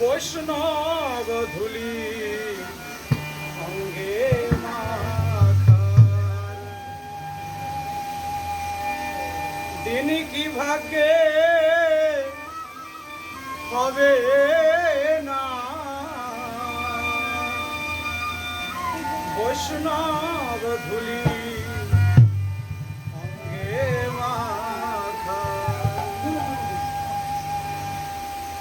বৈষ্ণব ধুলি সঙ্গে দিন কি ভাগ্যে হবে না? বৈষ্ণব ধুলি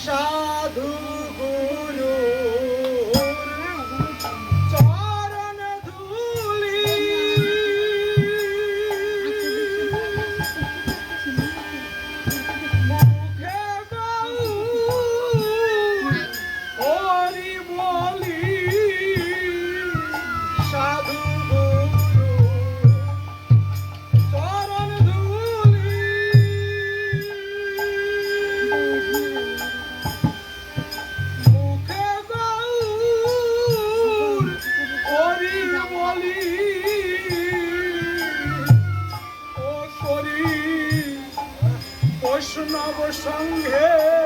Sadhu বৈষ্ণব সঙ্গে।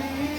Mm-hmm.